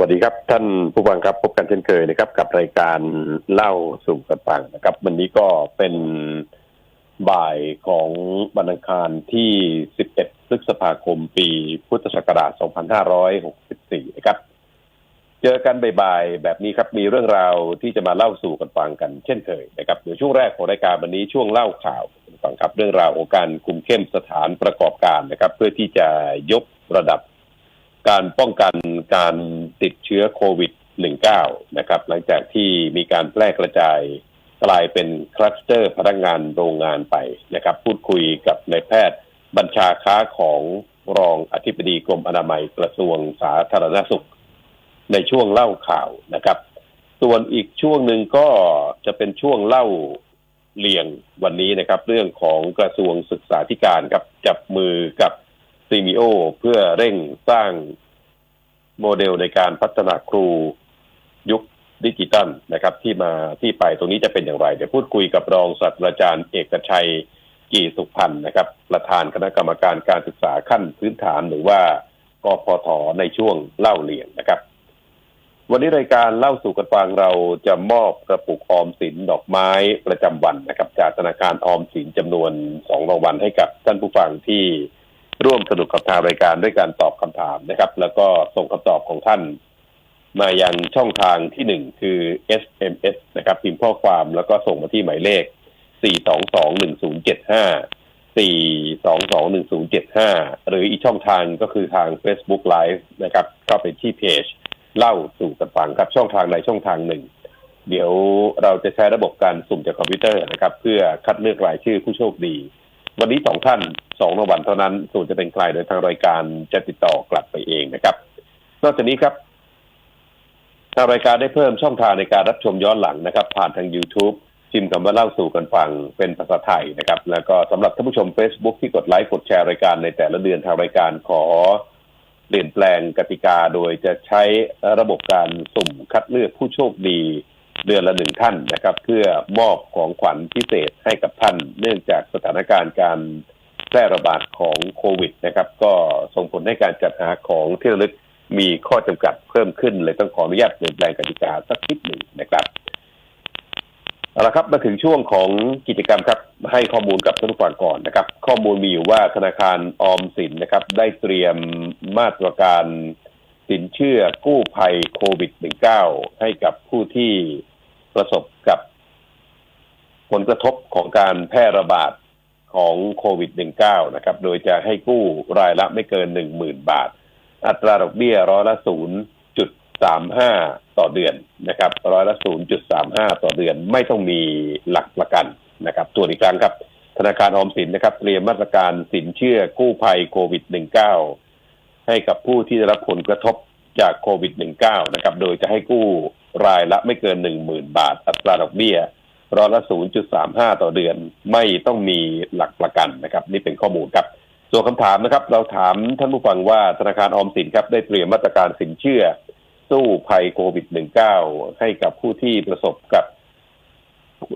วัสดีครับ ท่านผู้ฟังครับพบกันเช่นเคยนะครับ กับรายการเล่าสู่กันฟังนะครับ วันนี้ก็เป็นบ่ายของวันอังคารที่ 11 พฤษภาคมปีพุทธศักราช 2564 นะครับ เจอกันบ่ายๆแบบนี้ครับ มีเรื่องราวที่จะมาเล่าสู่กันฟังกันเช่นเคยนะครับเดี๋ยวช่วงแรกของรายการวันนี้ช่วงเล่าข่าวฟังครับเรื่องราวของการคุมเข้มสถานประกอบการนะครับ เพื่อที่จะยกระดับ การป้องกันการติดเชื้อโควิด -19 นะครับ หลังจากที่มีการแพร่กระจายกลายเป็นคลัสเตอร์พนักงานโรงงานไปนะครับ พูดคุยกับนายแพทย์บัญชาค้าของรองอธิบดีกรมอนามัยกระทรวงสาธารณสุข ในช่วงเล่าข่าวนะครับ ส่วนอีกช่วงหนึ่งก็จะเป็นช่วงเล่าเลียงวันนี้นะครับ เรื่องของกระทรวงศึกษาธิการครับจับมือกับซีมิโอเพื่อเร่งสร้าง โมเดลในการพัฒนาครูยุคดิจิตัลนะครับ ที่มาที่ไปตรงนี้จะเป็นอย่างไร เดี๋ยวพูดคุยกับรองศาสตราจารย์ เอกชัยกีสุพันธ์นะครับ ประธานคณะกรรมการการศึกษาขั้นพื้นฐานหรือว่ากพทในช่วงเล่าเลียงนะครับ วันนี้รายการเล่าสู่กันฟังเราจะมอบกระปุกออมสินดอกไม้ประจำวันนะครับ จากธนาคารออมสินจำนวนสองรางวัลให้กับท่านผู้ฟังที่ ร่วมสนุกกับทางรายการด้วยการตอบคำถามนะครับ แล้วก็ส่งคำตอบของท่าน มายังช่องทางที่หนึ่งคือ SMS นะครับพิมพ์ข้อความแล้วก็ส่งมาที่หมายเลข 4221075 4221075 หรืออีกช่องทางก็คือทาง Facebook Live นะครับเข้าไปที่เพจ เล่าสู่กันฟังครับช่องทางใดช่องทางหนึ่ง เดี๋ยวเราจะใช้ระบบการสุ่มจากคอมพิวเตอร์นะครับ เพื่อคัดเลือกรายชื่อผู้โชคดี วันนี้สองท่านสองรางวัลเท่านั้น ส่วนจะเป็นใครโดยทางรายการจะติดต่อกลับไปเองนะครับ นอกจากนี้ครับ ทางรายการได้เพิ่มช่องทางในการรับชมย้อนหลังนะครับ ผ่านทาง YouTube พิมพ์คำว่าเล่าสู่กันฟังเป็นภาษาไทยนะครับ แล้วก็สำหรับท่านผู้ชม Facebook ที่กดไลค์กดแชร์รายการในแต่ละเดือนทางรายการขอเปลี่ยนแปลงกติกาโดยจะใช้ระบบการสุ่มคัดเลือกผู้โชคดี เดือนละหนึ่งท่านนะครับ เพื่อมอบของขวัญพิเศษให้กับท่าน เนื่องจากสถานการณ์การแพร่ระบาดของโควิดนะครับ ก็ส่งผลให้การจัดหาของที่ระลึกมีข้อจำกัดเพิ่มขึ้นเลยต้องขออนุญาตเปลี่ยนแปลงกติกาสักนิดหนึ่งนะครับเอาละครับมาถึงช่วงของกิจกรรมครับ ให้ข้อมูลกับท่านผู้ฟังก่อนนะครับ ข้อมูลมีอยู่ว่าธนาคารออมสินนะครับ ได้เตรียมมาตรการสินเชื่อกู้ภัยโควิด -19 ให้กับผู้ที่ ประสบกับผลกระทบของการแพร่ระบาดของโควิด -19 นะครับ โดยจะให้กู้รายละไม่เกิน10,000บาท อัตราดอกเบี้ยร้อยละศูนย์จุดสามห้าต่อเดือนนะครับ ร้อยละศูนย์จุดสามห้าต่อเดือนไม่ต้องมีหลักประกันนะครับตัวอีกครั้งครับ ธนาคารออมสินนะครับ เตรียมมาตรการสินเชื่อกู้ภัยโควิด -19 ให้กับผู้ที่ได้รับผลกระทบ จากโควิด -19 นะครับ โดยจะให้กู้รายละไม่เกิน 10,000 บาท อัตราดอกเบี้ยร้อยละ 0.35 ต่อเดือน ไม่ต้องมีหลักประกันนะครับ นี่เป็นข้อมูลครับ ส่วนคำถามนะครับ เราถามท่านผู้ฟังว่าธนาคารออมสินครับได้เตรียมมาตรการสินเชื่อ สู้ภัยโควิด -19 ให้กับผู้ที่ประสบกับ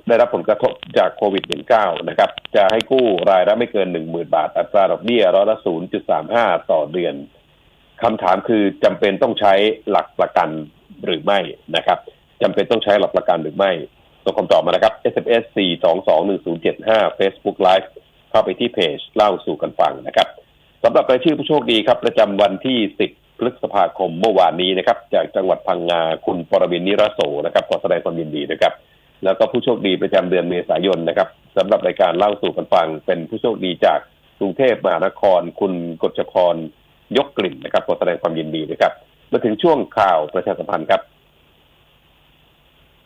ได้รับผลกระทบจากโควิด -19 นะครับ จะให้กู้รายละไม่เกิน 10,000 บาท อัตราดอกเบี้ยร้อยละ 0.35 ต่อเดือน คำถามคือจำเป็นต้องใช้หลักประกันหรือไม่นะครับจำเป็นต้องใช้หลักประกันหรือไม่ส่งคำตอบมานะครับ SMS 4221075 Facebook Live เข้าไปที่เพจเล่าสู่กันฟังนะครับสำหรับรายชื่อผู้โชคดีครับ ประจำวันที่ 10 พฤษภาคมเมื่อวานนี้นะครับ จากจังหวัดพังงาคุณปรบินนิรโสนะครับขอแสดงความยินดีนะครับ แล้วก็ผู้โชคดีประจำเดือนเมษายนนะครับสำหรับรายการเล่าสู่กันฟัง เป็นผู้โชคดีจากกรุงเทพมหานคร คุณกฎชกร ยกกลิ่นนะครับขอแสดงความยินดีนะครับมาถึงช่วงข่าวประชาสัมพันธ์ครับ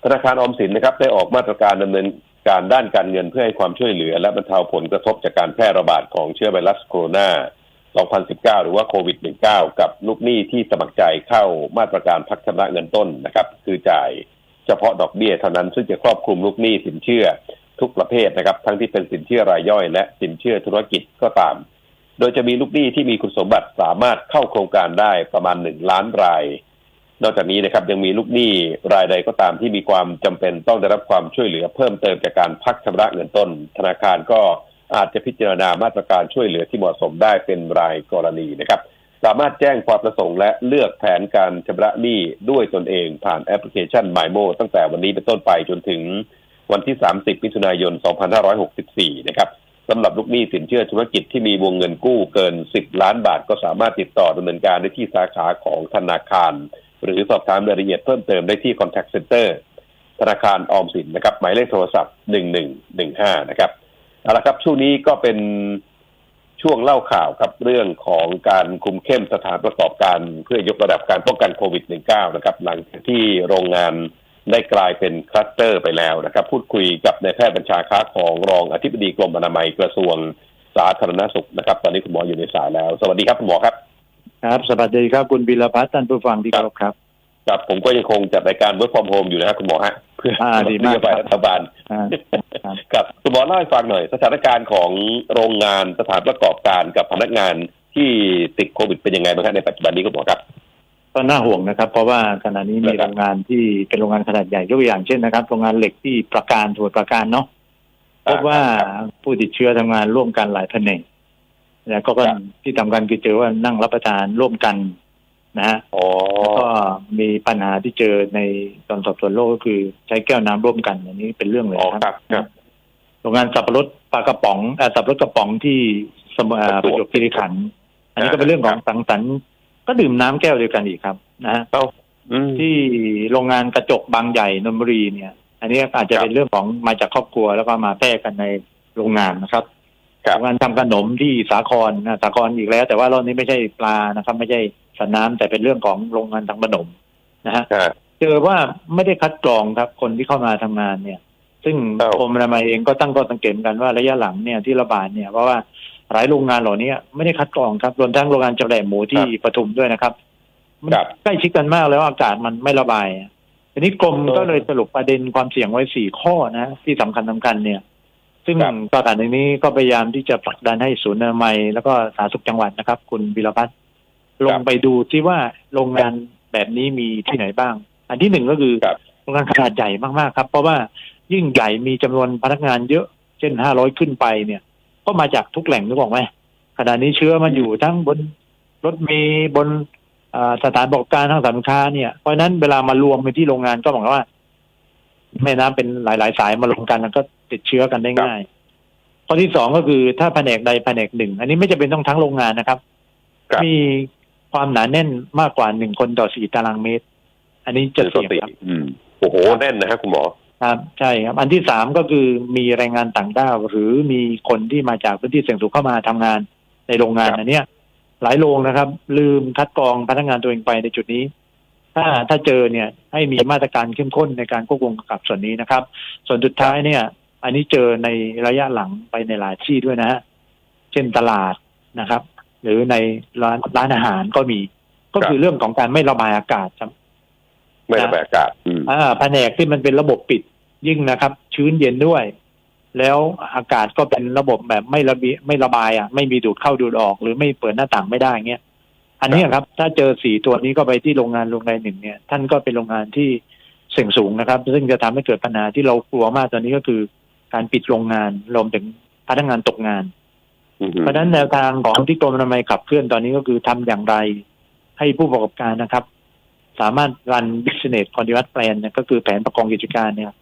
ธนาคารออมสินนะครับ ได้ออกมาตรการดำเนินการด้านการเงินเพื่อให้ความช่วยเหลือ และบรรเทาผลกระทบจากการแพร่ระบาดของเชื้อไวรัสโคโรนา2019 หรือว่าโควิด -19 กับลูกหนี้ที่สมัครใจเข้ามาตรการพักชำระเงินต้นนะครับ คือจ่ายเฉพาะดอกเบี้ยเท่านั้นซึ่งจะครอบคลุมลูกหนี้สินเชื่อทุกประเภทนะครับ ทั้งที่เป็นสินเชื่อรายย่อย และสินเชื่อธุรกิจก็ตาม โดยจะมีลูกหนี้ที่มีคุณสมบัติสามารถเข้าโครงการได้ประมาณหนึ่งล้านราย นอกจากนี้นะครับยังมีลูกหนี้รายใดก็ตามที่มีความจำเป็นต้องได้รับความช่วยเหลือเพิ่มเติมจากการพักชำระเงินต้น ธนาคารก็อาจจะพิจารณามาตรการช่วยเหลือที่เหมาะสมได้เป็นรายกรณีนะครับ สามารถแจ้งความประสงค์และเลือกแผนการชำระหนี้ด้วยตนเองผ่านแอปพลิเคชัน m y m o ตั้งแต่วันนี้เป็นต้นไปจนถึงวันที่ 30มิถุนายน 2564 นะครับ สำหรับลูกหนี้สินเชื่อธุรกิจที่มีวงเงินกู้เกิน 10 ล้านบาท ก็สามารถติดต่อดำเนินการได้ที่สาขาของธนาคาร หรือสอบถามรายละเอียดเพิ่มเติมได้ที่ contact center ธนาคารออมสินนะครับ หมายเลขโทรศัพท์ 1115 นะครับเอาละครับช่วงนี้ก็เป็นช่วงเล่าข่าวครับเรื่องของการคุมเข้มสถานประกอบการเพื่อยกระดับการป้องกันโควิด -19 นะครับ หลังจากที่โรงงาน ได้กลายเป็นคลัสเตอร์ไปแล้วนะครับ พูดคุยกับนายแพทย์บัญชาค้าของรองอธิบดีกรมอนามัยกระทรวงสาธารณสุขนะครับ ตอนนี้คุณหมออยู่ในสายแล้ว สวัสดีครับคุณหมอครับ ครับ สวัสดีครับคุณบิลพัฒน์ท่านผู้ฟังที่เคารพครับครับผมก็ยังคงจัดรายการ work from home อยู่นะครับคุณหมอฮะเพื่ออ่าดีมากนโยบายครับรัฐบาลอ่าครับครับคุณหมอเล่าให้ฟังหน่อย สถานการณ์ของโรงงานสถานประกอบการกับพนักงานที่ติดโควิดเป็นยังไงบ้างครับในปัจจุบันนี้คุณหมอครับ ก็น่าห่วงนะครับ เพราะว่าขณะนี้มีครับโรงงานที่เป็นโรงงานขนาดใหญ่ยกตัวอย่างเช่นนะครับโรงงานเหล็กที่ประการถวดประการเนาะพบว่าผู้ติดเชื้อทำงานร่วมกันหลายแผนกแล้วก็ก็ที่ทำกันคือเจอว่านั่งรับประทานร่วมกันนะฮะอ๋อแล้วก็มีปัญหาที่เจอในตอนสอบสวนโลกก็คือใช้แก้วน้ำร่วมกันอันนี้เป็นเรื่องเลยอ๋อนะครับครับโรงงานสับปะรดปลากระป๋องเอ่อสับปะรดกระป๋องที่สมุทรอ่าประจวบคีรีขันธ์อันนี้ก็เป็นเรื่องของสังสรรค์ ก็ดื่มน้ำแก้วเดียวกันอีกครับนะฮะอืมที่โรงงานกระจกบางใหญ่นนทบุรีเนี่ย อันนี้อาจจะครับเป็นเรื่องของมาจากครอบครัวแล้วก็มาแพร่กันในโรงงานนะครับครับโรงงานทำขนมที่สาครนะสาครอีกแล้ว แต่ว่ารอบนี้ไม่ใช่ปลานะครับ ไม่ใช่สัตว์น้ำแต่เป็นเรื่องของโรงงานทำขนมนะฮะฮะเจอว่าไม่ได้คัดกรองครับ คนที่เข้ามาทำงานเนี่ย ซึ่งครับกรมอนามัยเองก็ตั้งข้อสังเกตเหมือนกันว่าระยะหลังเนี่ยที่ระบาดเนี่ยเพราะว่า หลายโรงงานเหล่านี้ไม่ได้คัดกรองครับรวมทั้งโรงงานจำแหน่หมูที่ปทุมด้วยนะครับมันครับใกล้ชิดกันมากแล้วอากาศมันไม่ระบายทีนี้กรมเออก็เลยสรุปประเด็นความเสี่ยงไว้สี่ข้อนะ ที่สำคัญสำคัญเนี่ย ซึ่งครับประกาศในนี้ก็พยายามที่จะผลักดันให้ศูนย์อนามัย แล้วก็สาธารณสุขจังหวัดนะครับ คุณวิรพัฒน์ลงไปดูที่ว่าโรงงานแบบนี้มีที่ไหนบ้าง อันที่หนึ่งก็คือครับโรงงานขนาดใหญ่มากๆครับ เพราะว่ายิ่งใหญ่มีจำนวนพนักงานเยอะ เช่นห้าร้อยขึ้นไปเนี่ย ก็มาจากทุกแหล่งนึกออกไหมขณะนี้เชื้อมันอยู่ทั้งบนรถเมล์บนอ่าสถานบริการทางสินค้าเนี่ยเพราะฉะนั้นเวลามารวมกันที่โรงงานก็หมายความว่า แม่น้ำเป็นหลาย ๆ สายมารวมกันแล้วก็ติดเชื้อกันได้ง่ายข้อที่สองก็คือถ้าแผนกใดแผนกหนึ่ง อันนี้ไม่จำเป็นต้องทั้งโรงงานนะครับครับ มีความหนาแน่นมากกว่าหนึ่งคนต่อสี่ตารางเมตร อันนี้จะเป็นปเสี่กยงติครับอืมโอ้โหแน่นนะฮะคุณหมอ ครับใช่ครับ อันที่สามก็คือมีแรงงานต่างด้าวหรือมีคนที่มาจากพื้นที่เสี่ยงสูงเข้ามาทำงานในโรงงานครับอันเนี้ยหลายโรงนะครับ ลืมคัดกรองพนักงานตัวเองไปในจุดนี้ ถ้าถ้าเจอเนี่ยให้มีมาตรการเข้มข้นในการควบคุมกำกับส่วนนี้นะครับ ส่วนสุดท้ายเนี่ย อันนี้เจอในระยะหลังไปในหลายที่ด้วยนะฮะเช่นตลาดนะครับ หรือในร้านร้านอาหารก็มี ก็คือเรื่องของการไม่ระบายอากาศครับไม่ระบายอากาศอืมอ่าแผนกที่มันเป็นระบบปิด ยิ่งนะครับ ชื้นเย็นด้วย แล้วอากาศก็เป็นระบบแบบไม่ระเบียไม่ระบายอะ ไม่มีดูดเข้าดูดออก หรือไม่เปิดหน้าต่างไม่ได้เงี้ยอันนี้ครับ ถ้าเจอสี่ตัวนี้ก็ไปที่โรงงานโรงงานหนึ่งเนี่ย ท่านก็เป็นโรงงานที่เสี่ยงสูงนะครับ ซึ่งจะทำให้เกิดปัญหาที่เรากลัวมากตอนนี้ก็คือ การปิดโรงงานรวมถึงพนักงานตกงานอืมเพราะฉะนั้นแนวทางของที่กรมอนามัยขับเคลื่อนตอนนี้ก็คือทำอย่างไร ให้ผู้ประกอบการนะครับ สามารถรัน business continuous plan เนี่ยก็คือแผนประกอบกิจการเนี่ย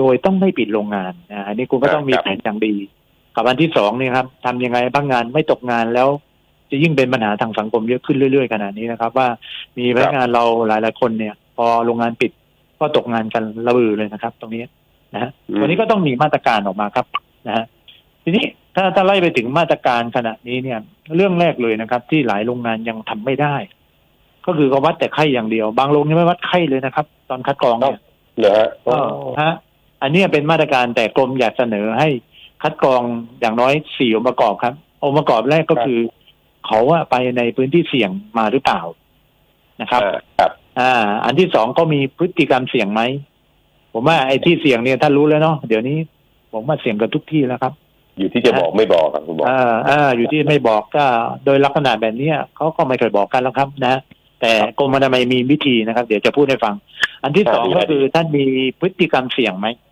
โดยต้องไม่ปิดโรงงานนะอันนี้คุณก็ต้องมีแผนอย่างดีกับอันที่สองเนี่ยครับทำยังไงพนักงานไม่ตกงานแล้ว จะยิ่งเป็นปัญหาทางสังคมเยอะขึ้นเรื่อยๆขนาดนี้นะครับ ว่ามีพนักงานเราหลายๆคนเนี่ย พอโรงงานปิดก็ตกงานกันระบือเลยนะครับ ตรงนี้นะฮะอืมวันนี้ก็ต้องมีมาตรการออกมาครับนะฮะทีนี้ถ้าถ้าไล่ไปถึงมาตรการขณะนี้เนี่ย เรื่องแรกเลยนะครับ ที่หลายโรงงานยังทำไม่ได้ ก็คือเขาวัดแต่ไข้อย่างเดียว บางโรงยังไม่วัดไข้เลยนะครับ ตอนคัดกรองเนี่ยเหรอฮะก็ฮะ อันเนี้ยเป็นมาตรการแต่กรมอยากเสนอให้คัดกรองอย่างน้อยสี่องค์ประกอบครับ องค์ประกอบแรกก็คือ เขาว่าไปในพื้นที่เสี่ยงมาหรือเปล่านะครับอ่าครับอ่า อันที่สองก็มีพฤติกรรมเสี่ยงไหมผมว่าไอ้ที่เสี่ยงเนี่ยท่านรู้แล้วเนาะเดี๋ยวนี้ ผมว่าเสี่ยงกันทุกที่แล้วครับ อยู่ที่จะบอกไม่บอกครับคุณหมออ่าอ่าอยู่ที่ไม่บอกก็ โดยลักษณะแบบเนี้ยเขาก็ไม่เคยบอกกันแล้วครับนะแต่กรมอนามัยมีวิธีนะครับ เดี๋ยวจะพูดให้ฟัง อันที่สองอ่าดีก็คือท่านมีพฤติกรรมเสี่ยงไหมครับ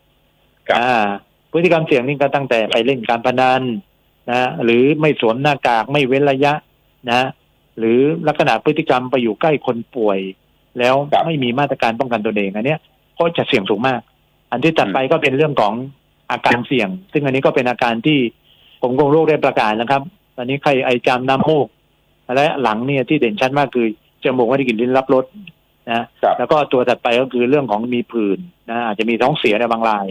อ่า พฤติกรรมเสี่ยงนี่ก็ตั้งแต่ไปเล่นการพนันนะหรือไม่สวมหน้ากากไม่เว้นระยะนะ หรือลักษณะพฤติกรรมไปอยู่ใกล้คนป่วย แล้วครับไม่มีมาตรการป้องกันตนเองอันเนี้ยก็จะเสี่ยงสูงมาก อันที่ถัดไปก็เป็นเรื่องของอาการเสี่ยง ซึ่งอันนี้ก็เป็นอาการที่กรมควบคุมโรคได้ประกาศนะครับ ตอนนี้ใครไอจามน้ำมูกและหลังเนี่ยที่เด่นชัดมากคือจมูกไม่ได้กลิ่นลิ้นรับรสนะครับแล้วก็ตัวถัดไปก็คือเรื่องของมีผื่นนะอาจจะมีท้องเสียในบางราย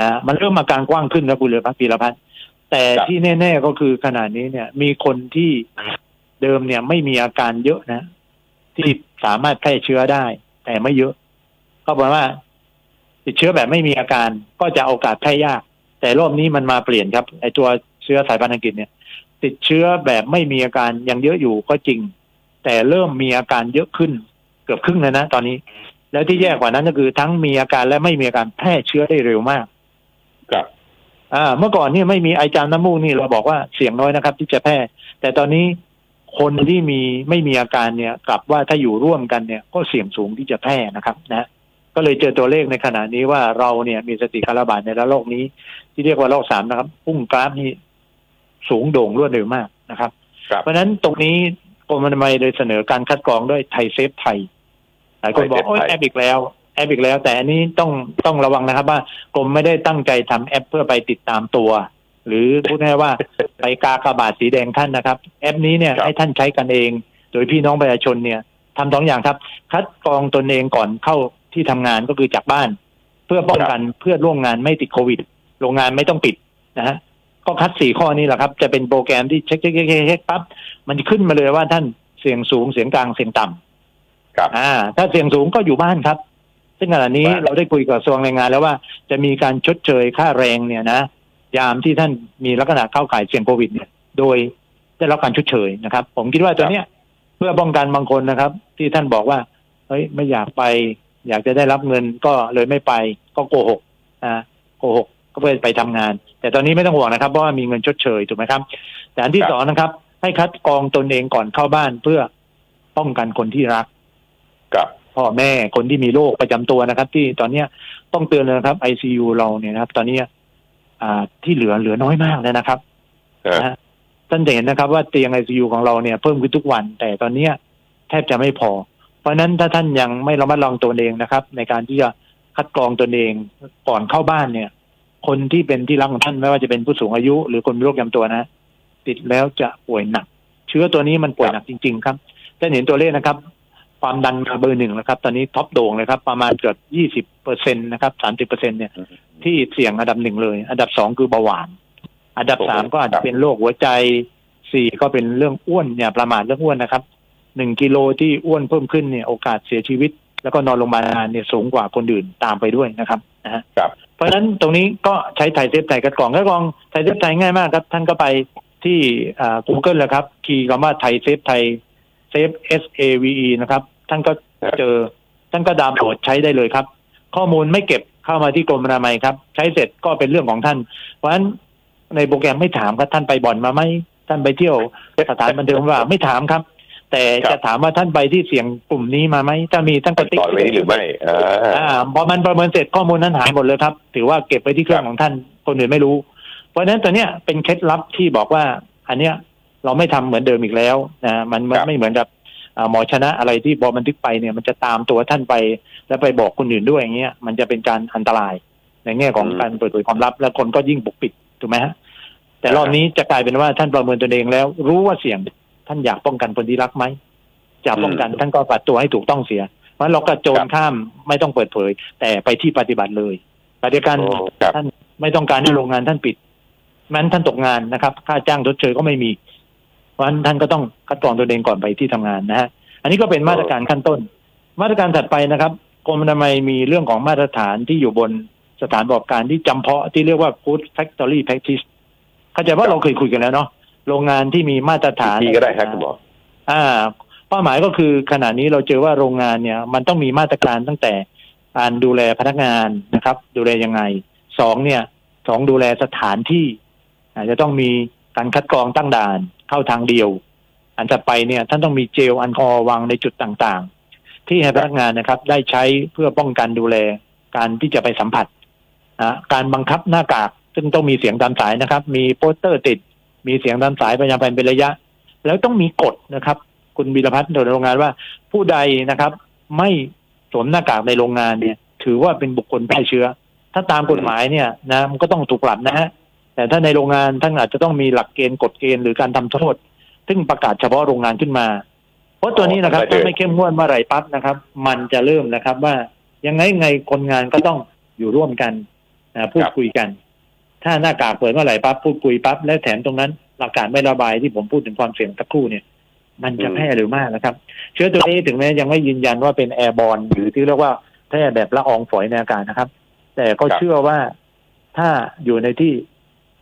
นะมันเริ่มอาการกว้างขึ้นนะคุณเลือพักพีรพัฒน์แต่ครับที่แน่ ๆก็คือขนาดนี้เนี่ย มีคนที่เดิมเนี่ยไม่มีอาการเยอะนะ ที่สามารถแพร่เชื้อได้ แต่ไม่เยอะ ก็แปลว่า ติดเชื้อแบบไม่มีอาการก็จะโอกาสแพร่ยาก แต่รอบนี้มันมาเปลี่ยนครับไอตัวเชื้อสายพันธุ์อังกฤษเนี่ย ติดเชื้อแบบไม่มีอาการยังเยอะอยู่ก็จริง แต่เริ่มมีอาการเยอะขึ้น เกือบครึ่งแล้วนะตอนนี้ แล้วที่แย่กว่านั้นก็คือทั้งมีอาการและไม่มีอาการแพร่เชื้อได้เร็วมาก ครับอ่า เมื่อก่อนเนี่ยไม่มีไอจามน้ำมูกนี่เราบอกว่าเสี่ยงน้อยนะครับ ที่จะแพร่ แต่ตอนนี้คนที่มีไม่มีอาการเนี่ยกลับว่าถ้าอยู่ร่วมกันเนี่ย ก็เสี่ยงสูงที่จะแพร่นะครับ นะ ก็เลยเจอตัวเลขในขณะนี้ว่าเราเนี่ยมีสติการระบาดในระลอกนี้ ที่เรียกว่าระลอกสามนะครับพุ่งกราฟนี่สูงโด่งรวดเร็วมากนะครับครับ เพราะฉะนั้นตรงนี้กรมอนามัยเลยเสนอการคัดกรองด้วยไทยเซฟไทยหลายคนบอกไทยเซฟโอ้ยไทยแอปอีกแล้ว แอปอีกแล้ว แต่อันนี้ต้องต้องระวังนะครับ ว่ากรมไม่ได้ตั้งใจทำแอปเพื่อไปติดตามตัว หรือพูดง่ายๆว่าไปกากบาทสีแดงท่านนะครับ แอปนี้เนี่ยครับให้ท่านใช้กันเอง โดยพี่น้องประชาชนเนี่ยทำสองอย่างครับ คัดกรองตนเองก่อนเข้าที่ทำงานก็คือจากบ้าน เพื่อป้องกันเพื่อนร่วมงานไม่ติดโควิด โรงงานไม่ต้องปิดนะฮะก็คัดสี่ข้อนี้แหละครับ จะเป็นโปรแกรมที่เช็คเช็คเช็คเช็คเช็คปั๊บมันจะขึ้นมาเลยว่าท่านเสียงสูงเสียงกลางเสียงต่ำครับอ่า ถ้าเสียงสูงก็อยู่บ้านครับ ซึ่งขณะนี้บ้านเราได้คุยกับกระทรวงแรงงาน แล้วว่าจะมีการชดเชยค่าแรงเนี่ยนะ ยามที่ท่านมีลักษณะเข้าข่ายเสี่ยงโควิดเนี่ย โดยได้รับการชดเชยนะครับ ผมคิดว่าตัวเนี้ยเพื่อป้องกันบางคนนะครับ ที่ท่านบอกว่าเฮ้ยไม่อยากไป อยากจะได้รับเงินก็เลยไม่ไปก็โกหกอ่าโกหกก็เพื่อไปทำงาน แต่ตอนนี้ไม่ต้องห่วงนะครับเพราะว่ามีเงินชดเชยถูกไหมครับ แต่อันที่ครับสองนะครับ ให้คัดกรองตนเองก่อนเข้าบ้านเพื่อป้องกันคนที่รักครับ พ่อแม่คนที่มีโรคประจำตัวนะครับ ที่ตอนเนี้ยต้องเตือนเลยนะครับ ICU เราเนี่ยนะครับ ตอนเนี้ยอ่าที่เหลือเหลือน้อยมากเลยนะครับเออนะฮะท่านจะเห็นนะครับว่าเตียง ICU ของเราเนี่ยเพิ่มขึ้นทุกวัน แต่ตอนเนี้ยแทบจะไม่พอ เพราะฉะนั้นถ้าท่านยังไม่ระมัดระวังตัวเองนะครับ ในการที่จะคัดกรองตนเองก่อนเข้าบ้านเนี่ย คนที่เป็นที่รักของท่านไม่ว่าจะเป็นผู้สูงอายุ หรือคนมีโรคประจำตัวนะ ติดแล้วจะป่วยหนัก เชื้อตัวนี้มันป่วยหนักจริง ๆ ครับท่านเห็นตัวเลขนะครับ ความดันมาเบอร์หนึ่งนะครับ ตอนนี้ท็อปโด่งเลยครับ ประมาณเกือบยี่สิบเปอร์เซ็นตนะครับสามสิบเปอร์เซ็นเนี่ย ที่เสี่ยงอันดับหนึ่งเลย อันดับสองคือเบาหวาน อันดับสามโอ้โหก็อาจครัจะบเป็นโรคหัวใจสี่ก็เป็นเรื่องอ้วนเนี่ยประมาทเรื่องอ้วนนะครับหนึ่งกิโลที่อ้วนเพิ่มขึ้นเนี่ยโอกาสเสียชีวิต แล้วก็นอนโรงพยาบาลนานเนี่ยสูงกว่าคนอื่นตามไปด้วยนะครับนะฮะครับเพราะฉะนั้นตรงนี้ก็ใช้ไทยเซฟไทยคัดกรองคัดกรองไทยเซฟไทยง่ายมากครับ ท่านก็ไปที่อ่า Google เลยครับ คีย์คำว่าไทยเซฟไทยเซฟ S A V E นะครับ ท่านก็เจอ ท่านก็ดาวน์โหลดใช้ได้เลยครับ ข้อมูลไม่เก็บเข้ามาที่กรมอนามัยครับ ใช้เสร็จก็เป็นเรื่องของท่าน เพราะฉะนั้นในโปรแกรมไม่ถามครับท่านไปบ่อนมาไหมท่านไปเที่ยวสถานบันเทิงว่าไม่ถามครับ แต่ครับจะถามว่าท่านไปที่เสี่ยงกลุ่มนี้มาไหมถ้ามีท่านก็ติ๊กต่อไว้นี้หรือไม่อ่าอ่าพอมันประเมินเสร็จข้อมูลนั้นหายหมดเลยครับ ถือว่าเก็บไว้ที่เครื่องของท่านคนอื่นไม่รู้ เพราะฉะนั้นตัวเนี้ยเป็นเคล็ดลับที่บอกว่า อันเนี้ยเราไม่ทำเหมือนเดิมอีกแล้วนะมันมันครับไม่เหมือนกับอ่า หมอชนะอะไรที่พอบันทึกไปเนี่ยมันจะตามตัวท่านไป แล้วไปบอกคนอื่นด้วยอย่างเงี้ยมันจะเป็นการอันตราย ในแง่ของอืมการเปิดเผยความลับ แล้วคนก็ยิ่งปกปิดถูกไหมฮะแต่อ่ารอบนี้จะกลายเป็นว่าท่านประเมินตนเองแล้ว รู้ว่าเสี่ยงท่านอยากป้องกันคนที่รักไหมจะป้องกันท่านก็ปัดตัวให้ถูกต้องเสียเพราะฉะนั้นเราก็โจรข้ามไม่ต้องเปิดเผย แต่ไปที่ปฏิบัติเลยปฏิการโอ้ครับท่านไม่ต้องการให้โรงงานท่านปิดนั้นท่านตกงานนะครับ ค่าจ้างชดเชยก็ไม่มี เพราะฉะนั้นท่านก็ต้องคัดกรองตัวเองก่อนไปที่ทำงานนะฮะอันนี้ก็เป็นมาตรการขั้นต้น มาตรการถัดไปนะครับกรมอนามัยมีเรื่องของมาตรฐานที่อยู่บนสถานประกอบการที่จำเพาะที่เรียกว่า Food Factory Practice เข้าใจว่าเราเคยคุยกันแล้วเนาะโรงงานที่มีมาตรฐานทีก็ได้ครับคุณหมออ่าเป้าหมายก็คือขณะนี้เราเจอว่าโรงงานเนี่ย มันต้องมีมาตรการตั้งแต่การดูแลพนักงานนะครับ ดูแลยังไงสองเนี่ยสองดูแลสถานที่อาจจะต้องมีการคัดกรองตั้งด่าน เข้าทางเดียว อันถัดไปเนี่ยท่านต้องมีเจลแอลกอฮอล์วางในจุดต่างๆ ที่ให้พนักงานนะครับ ได้ใช้เพื่อป้องกันดูแลการที่จะไปสัมผัสนะการบังคับหน้ากาก ซึ่งต้องมีเสียงตามสายนะครับ มีโปสเตอร์ติด มีเสียงตามสายประจำเป็นระยะ แล้วต้องมีกฎนะครับ คุณบีรพัฒน์โดยโรงงานว่า ผู้ใดนะครับ ไม่สวมหน้ากากในโรงงานเนี่ย ถือว่าเป็นบุคคลแพร่เชื้อ ถ้าตามกฎหมายเนี่ยนะมันก็ต้องถูกปรับนะฮะ แต่ถ้าในโรงงานท่านอาจจะต้องมีหลักเกณฑ์กฎเกณฑ์หรือการทำโทษ ซึ่งประกาศเฉพาะโรงงานขึ้นมา เพราะตัวนี้นะครับอ๋อเข้าใจถ้าไม่เข้มงวดเมื่อไหร่ปั๊บนะครับ มันจะเริ่มนะครับว่ายังไงไงคนงานก็ต้องอยู่ร่วมกันนะพูดคุยกัน ถ้าหน้ากากเปิดเมื่อไหร่ปั๊บพูดคุยปั๊บและแถมตรงนั้นอากาศไม่ระบายที่ผมพูดถึงความเสี่ยงสักครู่เนี่ย มันจะแพร่หรือไม่นะครับ เชื้อตัวนี้ถึงแม้ยังไม่ยืนยันว่าเป็นแอร์บอลหรือที่เรียกว่าแพร่แบบละอองฝอยในอากาศนะครับ แต่ก็ครับเชื่อว่าถ้าอยู่ในที่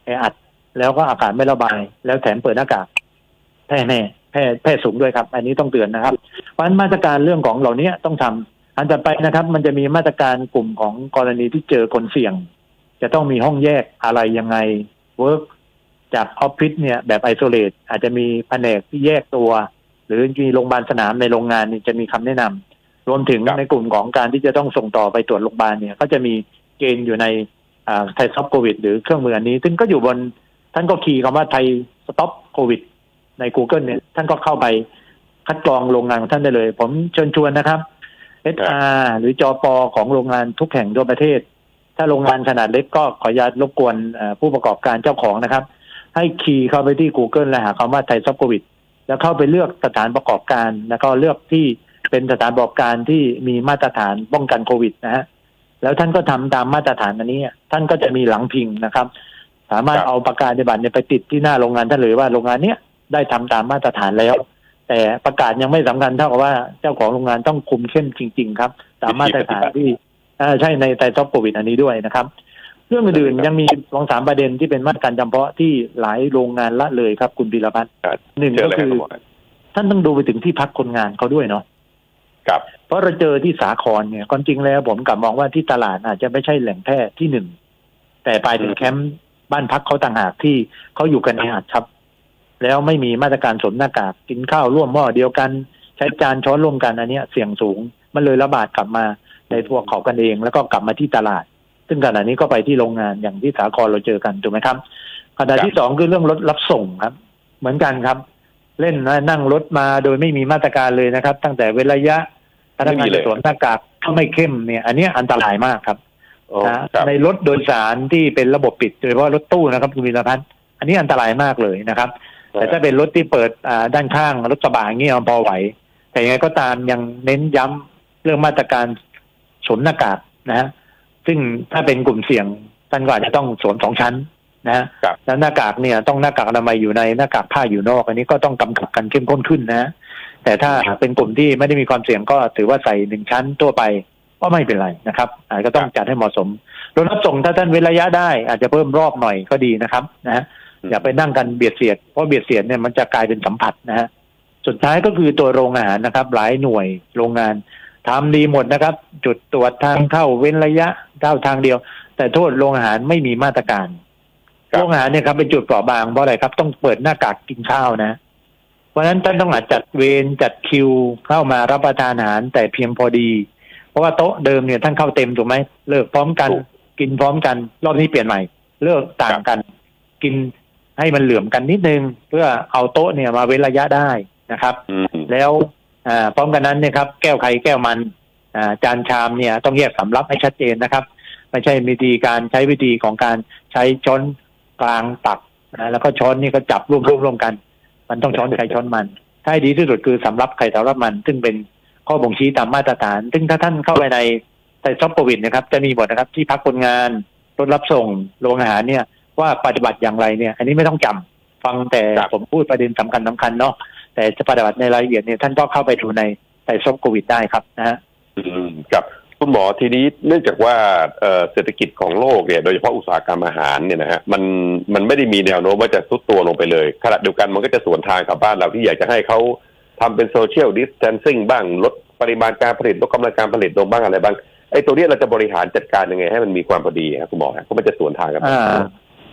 แออัด แล้วก็อากาศไม่ระบาย แล้วแถมเปิดหน้ากากแพร่แน่แพร่แพร่สูงด้วยครับ อันนี้ต้องเตือนนะครับ เพราะฉะนั้นมาตรการเรื่องของเหล่านี้ต้องทำอันต่อไปนะครับ มันจะมีมาตรการกลุ่มของกรณีที่เจอคนเสี่ยง จะต้องมีห้องแยกอะไรยังไงเวิร์กจากออฟฟิศเนี่ยแบบไอโซเลตอาจจะมีแผนกที่แยกตัว หรือมีโรงพยาบาลสนามในโรงงานนี่จะมีคำแนะนำรวมถึงในกลุ่มของการที่จะต้องส่งต่อไปตรวจโรงพยาบาลเนี่ย ก็จะมีเกณฑ์อยู่ใน ไทยซ็อปโควิด หรือเครื่องมืออันนี้ ซึ่งก็อยู่บนท่านก็คีย์คำว่าไทยสต็อปโควิด ใน Google เนี่ย ท่านก็เข้าไปคัดกรองโรงงานของท่านได้เลย ผมเชิญชวนนะครับ HR หรือจอปอของโรงงานทุกแห่งทั่วประเทศ ถ้าโรงงานขนาดเล็กก็ขออนุญาตรบกวนเอ่อผู้ประกอบการเจ้าของนะครับ ให้คีย์เข้าไปที่ Google และหาคำว่าไทยซ็อปโควิด แล้วเข้าไปเลือกสถานประกอบการ แล้วก็เลือกที่เป็นสถานประกอบการที่มีมาตรฐานป้องกันโควิดนะฮะ แล้วท่านก็ทำตามมาตรฐานอันนี้ ท่านก็จะมีหลังพิงนะครับ สามารถครับเอาประกาศนียบัตรเนี่ยไปติดที่หน้าโรงงานท่านเลยว่าโรงงานเนี้ยได้ทำตามมาตรฐานแล้ว แต่ประกาศยังไม่สำคัญเท่ากับว่าเจ้าของโรงงานต้องคุมเข้มจริง ๆ ครับ ตามมาตรฐานที่อ่าใช่ในไตรท็อปโควิดอันนี้ด้วยนะครับ เรื่องอื่นๆยังมีสองสามประเด็นที่เป็นมาตรการจำเพาะที่หลายโรงงานละเลยครับคุณพีรพัฒน์ครับหนึ่งเชิญก็เลยคคืรับอคุณหมอท่านต้องดูไปถึงที่พักคนงานเขาด้วยเนาะ ครับเพราะเราเจอที่สาครเนี่ยความจริงแล้วผมกลับมองว่าที่ตลาดอาจจะไม่ใช่แหล่งแพร่ที่หนึ่งแต่ไปถึงแคมป์บ้านพักเขาต่างหากที่เขาอยู่กันในอาดครับ แล้วไม่มีมาตรการสวมหน้ากากกินข้าวร่วมหม้อเดียวกัน ใช้จานช้อนร่วมกันอันนี้เสี่ยงสูง มันเลยระบาดกลับมาในพวกเขากันเอง แล้วก็กลับมาที่ตลาด ซึ่งขณะนี้ก็ไปที่โรงงานอย่างที่สาครเราเจอกันถูกไหมครับขณะที่สองคือเรื่องรถรับส่งครับ เหมือนกันครับ เล่นนะนั่งรถมาโดยไม่มีมาตรการเลยนะครับ ตั้งแต่เว้นระยะพนักงานไม่มีเลยสวมหน้ากากก็ไม่เข้มเนี่ย อันเนี้ยอันตรายมากครับโอ้นะครับในรถโดยสารที่เป็นระบบปิดโดยเฉพาะรถตู้นะครับคุณวิรพัฒน์อันนี้อันตรายมากเลยนะครับ แต่ถ้าเป็นรถที่เปิดอ่าด้านข้างรถกระบะอย่างเงี้ยพอไหว แต่ยังไงก็ตามยังเน้นย้ำเรื่องมาตรการสวมหน้ากากนะฮะซึ่งถ้าเป็นกลุ่มเสี่ยงท่านก็อาจจะต้องสวมสองชั้น นะฮะครับแล้วหน้ากากเนี่ยต้องหน้ากากอนามัยอยู่ในหน้ากากผ้าอยู่นอก อันนี้ก็ต้องกำกับกันเข้มข้นขึ้นนะ แต่ถ้าเป็นกลุ่มที่ไม่ได้มีความเสี่ยงก็ถือว่าใส่หนึ่งชั้นทั่วไปก็ไม่เป็นไรนะครับอาจจะต้องจัดให้เหมาะสมรถรับส่งถ้าท่านเว้นระยะได้ อาจจะเพิ่มรอบหน่อยก็ดีนะครับนะฮะอย่าไปนั่งกันเบียดเสียดเพราะเบียดเสียดเนี่ยมันจะกลายเป็นสัมผัสนะฮะสุดท้ายก็คือตัวโรงอาหารนะครับ หลายหน่วยโรงงานทำดีหมดนะครับ จุดตรวจทางเข้าเว้นระยะเข้าทางเดียว แต่โทษโรงอาหารไม่มีมาตรการครับ โรงอาหารเนี่ยครับเป็นจุดเปราะบางเพราะอะไรครับ ต้องเปิดหน้ากากกินข้าวนะ เพราะฉะนั้นท่านต้องอาจจัดเวรจัดคิวเข้ามารับประทานอาหารแต่เพียงพอดี เพราะว่าโต๊ะเดิมเนี่ยท่านเข้าเต็มถูกไหมเลิกพร้อมกันถูกกินพร้อมกัน รอบนี้เปลี่ยนใหม่ เลิกต่างกัน กินให้มันเหลื่อมกันนิดนึง เพื่อเอาโต๊ะเนี่ยมาเว้นระยะได้นะครับอืมแล้วอ่าพร้อมกันนั้นเนี่ยครับ แก้วใครแก้วมันอ่าจานชามเนี่ยต้องแยกสำรับให้ชัดเจนนะครับ ไม่ใช่วิธีการใช้วิธีของการใช้ช้อน กลางตักนะแล้วก็ช้อนนี่ก็จับรวบรวมรวมกัน มันต้องช้อนใครช้อนมันถ้าให้ดีที่สุดคือสำรับใครสำรับมัน ซึ่งเป็นข้อบ่งชี้ตามมาตรฐาน ซึ่งถ้าท่านเข้าไปในในซอฟโควิดนะครับ จะมีบทนะครับ ที่พักคนงานรถรับส่งโรงอาหารเนี่ย ว่าปฏิบัติอย่างไรเนี่ย อันนี้ไม่ต้องจำฟังแต่ครับผมพูดประเด็นสำคัญสำคัญเนาะแต่จะปฏิบัติในรายละเอียดเนี่ยท่านก็เข้าไปดูในในซอฟโควิดได้ครับนะฮะอืมครับ คุณหมอทีนี้เนื่องจากว่าเอ่อเศรษฐกิจของโลกเนี่ยโดยเฉพาะอุตสาหกรรมอาหารเนี่ยนะฮะมันมันไม่ได้มีแนวโน้มว่าจะซุดตัวลงไปเลยขณะเดียวกันมันก็จะสวนทางกับบ้านเราที่อยากจะให้เขาทำเป็นโซเชียลดิส a ทนซิ่งบ้างลดปริมาณการผลิตลดกำลังการผลิตลงบ้างอะไรบ้างไอ้ตัวเนี้ยเราจะบริหารจัดการยังไงให้มันมีความพอดีครับคุณหมอครับเพราะมันจะสวนทางกันอ่า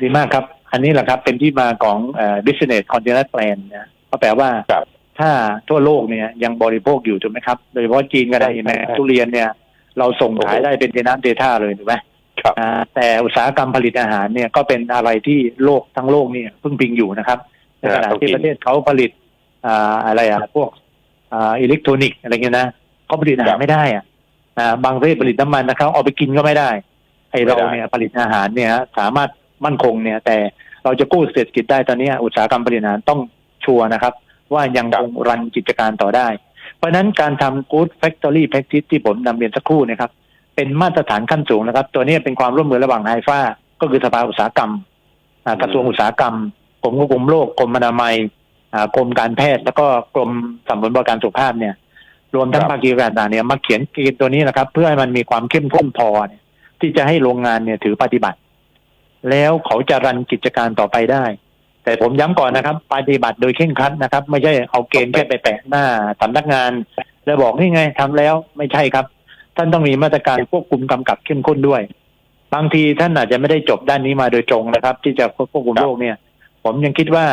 ดีมากครับ อันนี้แหละครับเป็นที่มาของเอ่อ business continuous plan นะก็แปลว่าครับถ้าทั่วโลกเนี่ยยังบริโภคอยู่ถูกไหมครับ โดยเฉพาะจีนก็ได้ใช่เห็นไหมใช่ทุเรียนเนี่ย เราส่งขายโอ้โหได้เป็นเทน้ำเทท่าเลยถูกไหมครับอ่าแต่อุตสาหกรรมผลิตอาหารเนี่ยก็เป็นอะไรที่โลกทั้งโลกเนี่ยพึ่งพิงอยู่นะครับในขณะที่ประเทศเขาผลิตอ่าอะไรอะพวกอ่าอิเล็กทรอนิกส์อะไรเงี้ยนะเขาผลิตอาหารไม่ได้อะอ่าบางประเทศผลิตน้ำมันนะครับเอาไปกินก็ไม่ได้ไอเราเนี่ยผลิตอาหารเนี่ยสามารถมั่นคงเนี่ย แต่เราจะกู้เศรษฐกิจได้ตอนนี้อุตสาหกรรมผลิตอาหารต้องชัวร์นะครับ ว่ายังคงรันกิจการต่อได้ เพราะฉะนั้นการทำ Good Factory Practice ที่ผมนำเรียนสักครู่นะครับ เป็นมาตรฐานขั้นสูงนะครับ ตัวนี้เป็นความร่วมมือระหว่างไฮฟ้าก็คือสภาอุตสาหกรรมอ่ากระทรวงอุตสาหกรรมกรมควบคุมโรคกรมอนามัยอ่ากรมการแพทย์ แล้วก็กรมสนับสนุนบริการสุขภาพเนี่ย รวมทั้งครับภาคีการต่างๆเนี่ยมาเขียนเกณฑ์ตัวนี้นะครับ เพื่อให้มันมีความเข้มข้นพอเนี่ยที่จะให้โรงงานเนี่ยถือปฏิบัติ แล้วเขาจะรันกิจการต่อไปได้ แต่ผมย้ำก่อนนะครับ ปฏิบัติโดยเคร่งครัดนะครับ ไม่ใช่เอาเกณฑ์แค่ไปแปะหน้าสำนักงาน แล้วบอกนี่ไงทำแล้วไม่ใช่ครับ ท่านต้องมีมาตรการควบคุมกำกับเข้มข้นด้วย บางทีท่านอาจจะไม่ได้จบด้านนี้มาโดยตรงนะครับ ที่จะควบคุมโรคเนี่ย ผมยังคิดว่า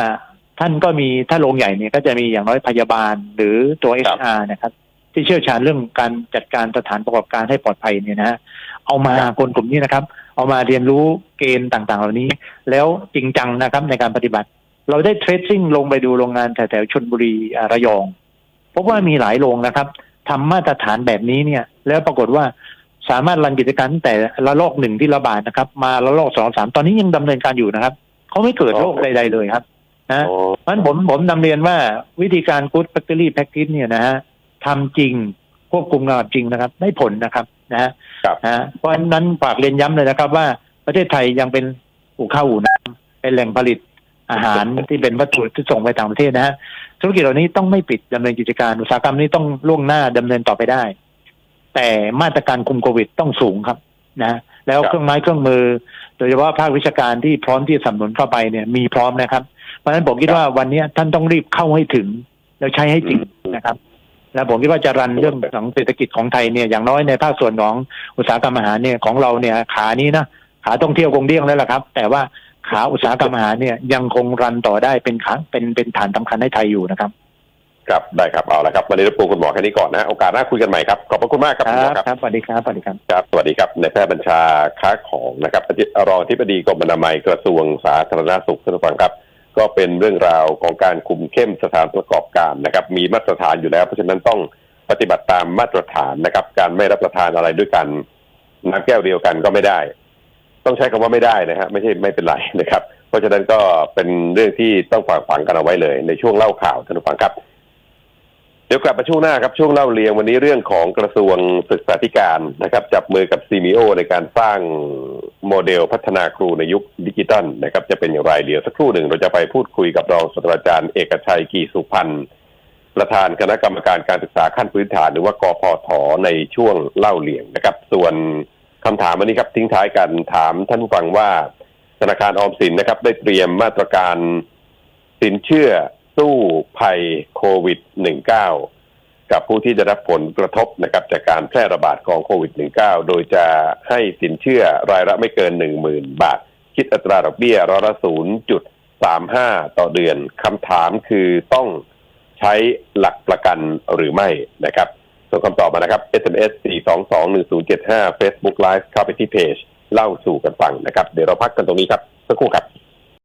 ท่านก็มีถ้าโรงใหญ่เนี่ยก็จะมีอย่างน้อยพยาบาลหรือตัวครับ HR นะครับ ที่เชี่ยวชาญเรื่องการจัดการสถานประกอบการให้ปลอดภัยเนี่ยนะฮะเอามาคนกลุ่มนี้นะครับ เอามาเรียนรู้เกณฑ์ต่างๆ เหล่านี้ แล้วจริงจังนะครับในการปฏิบัติ เราได้เทรดซิ่งลงไปดูโรงงานแถวๆชนบุรีอ่าระยองพบว่ามีหลายโรงนะครับทำมาตรฐานแบบนี้เนี่ย แล้วปรากฏว่าสามารถรันกิจการตั้งแต่ระลอกหนึ่งที่ระบาดนะครับ มาระลอกสองสามตอนนี้ยังดำเนินการอยู่นะครับเขาไม่เกิดโรคใดๆเลยครับนะโอ้เพราะฉะนั้นผมผมนำเรียนว่าวิธีการ Good Factory Practice เนี่ยนะฮะทำจริงควบคุมงานจริงนะครับ ได้ผลนะครับ นะฮะครับนะฮะเพราะฉะนั้นฝากเรียนย้ำเลยนะครับ ว่าประเทศไทยยังเป็นอู่ข้าวอู่น้ำเป็นแหล่งผลิตอาหารที่เป็นวัตถุที่ส่งไปต่างประเทศนะฮะธุรกิจเหล่านี้ต้องไม่ปิดดำเนินกิจการอุตสาหกรรมนี้ต้องล่วงหน้าดำเนินต่อไปได้ แต่มาตรการคุมโควิดต้องสูงครับนะแล้วครับเครื่องไม้เครื่องมือ โดยเฉพาะภาควิชาการที่พร้อมที่จะสนับสนุนเข้าไปเนี่ยมีพร้อมนะครับ เพราะฉะนั้นผมคิดว่าวันนี้ท่านต้องรีบเข้าให้ถึง แล้วใช้ให้จริงนะครับ แล้วผมคิดว่าจะรันเรื่องของเศรษฐกิจของไทยเนี่ยอย่างน้อยในภาคส่วนของอุตสาหกรรมอาหารเนี่ยของเราเนี่ยขานี้นะขาท่องเที่ยวคงเดี้ยงแล้วล่ะครับ แต่ว่าขาอุตสาหกรรมอาหารเนี่ยยังคงรันต่อได้เป็นขาเป็นเป็นฐานสำคัญให้ไทยอยู่นะครับครับได้ครับเอาละครับวันนี้รบกวนคุณหมอแค่นี้ก่อนนะโอกาสหน้าคุยกันใหม่ครับขอบพระคุณมากครับคคุณหมรัอบครับครับสวัสดีครับสวัสดีครับครับสวัสดีครับในายแพทย์บัญชาค้าของนะครับรองอธิบดีกรมอนามัยกระทรวงสาธารณสุขท่านผู้ฟังครับ ก็เป็นเรื่องราวของการคุมเข้มสถานประกอบการนะครับ มีมาตรฐานอยู่แล้ว เพราะฉะนั้นต้องปฏิบัติตามมาตรฐานนะครับ การไม่รับประทานอะไรด้วยกันน้ำแก้วเดียวกันก็ไม่ได้ ต้องใช้คำว่าไม่ได้นะฮะไม่ใช่ไม่เป็นไรนะครับ เพราะฉะนั้นก็เป็นเรื่องที่ต้องฝากฝังกันเอาไว้เลย ในช่วงเล่าข่าวท่านผู้ฟังครับ เดี๋ยวกลับมาช่วงหน้าครับ ช่วงเล่าเรียงวันนี้เรื่องของกระทรวงศึกษาธิการนะครับ จับมือกับซีมิโอในการสร้างโมเดลพัฒนาครูในยุคดิจิตัลนะครับ จะเป็นอย่างไรเดี๋ยวสักครู่หนึ่งเราจะไปพูดคุยกับรองศาสตราจารย์เอกชัยกีสุพันธ์ประธานคณะกรรมการการศึกษาขั้นพื้นฐาน หรือว่ากพทในช่วงเล่าเรียงนะครับ ส่วนคำถามวันนี้ครับทิ้งท้ายกันถามท่านผู้ฟังว่าธนาคารออมสินนะครับ ได้เตรียมมาตรการสินเชื่อ สู้ภัยโควิด -19 กับผู้ที่ได้รับผลกระทบนะครับจากการแพร่ระบาดของโควิด -19 โดยจะให้สินเชื่อรายละไม่เกิน 10,000 บาท คิดอัตราดอกเบี้ยร้อยละ0.35 ต่อเดือนคำถามคือต้องใช้หลักประกันหรือไม่นะครับส่งคำตอบมานะครับ SMS 4221075 Facebook Live เข้าไปที่เพจ เล่าสู่กันฟังนะครับ เดี๋ยวเราพักกันตรงนี้ครับ สักครู่ครับ